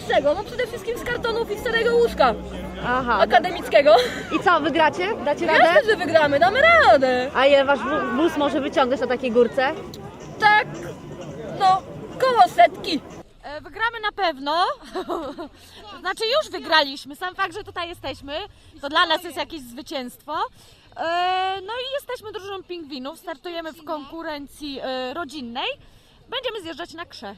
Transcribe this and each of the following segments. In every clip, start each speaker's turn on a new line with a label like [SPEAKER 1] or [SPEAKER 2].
[SPEAKER 1] z czego? No przede wszystkim z kartonów i starego łóżka
[SPEAKER 2] Aha.
[SPEAKER 1] akademickiego.
[SPEAKER 2] I co, wygracie? Dacie
[SPEAKER 1] Jasne,
[SPEAKER 2] radę?
[SPEAKER 1] że wygramy, damy radę.
[SPEAKER 2] A ile wasz wó- wóz może wyciągać na takiej górce?
[SPEAKER 1] Tak, no, koło setki.
[SPEAKER 3] E, Wygramy na pewno. Znaczy już wygraliśmy. Sam fakt, że tutaj jesteśmy, to dla nas jest jakieś zwycięstwo. E, No i jesteśmy drużyną pingwinów. Startujemy w konkurencji e, rodzinnej. Będziemy zjeżdżać na krze.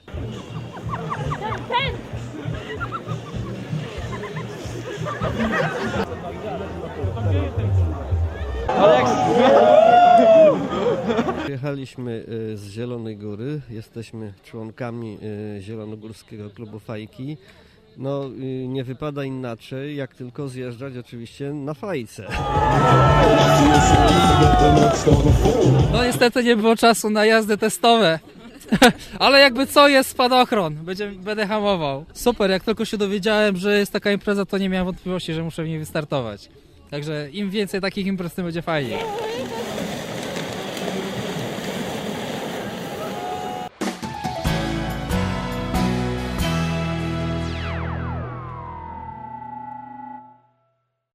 [SPEAKER 4] Przyjechaliśmy y, z Zielonej Góry, jesteśmy członkami y, Zielonogórskiego Klubu Fajki. No, y, nie wypada inaczej, jak tylko zjeżdżać oczywiście na fajce.
[SPEAKER 5] No niestety nie było czasu na jazdy testowe. Ale jakby co jest spadochron, Będzie, będę hamował. Super, jak tylko się dowiedziałem, że jest taka impreza, to nie miałem wątpliwości, że muszę w niej wystartować. Także im więcej takich imprez, tym będzie fajniej.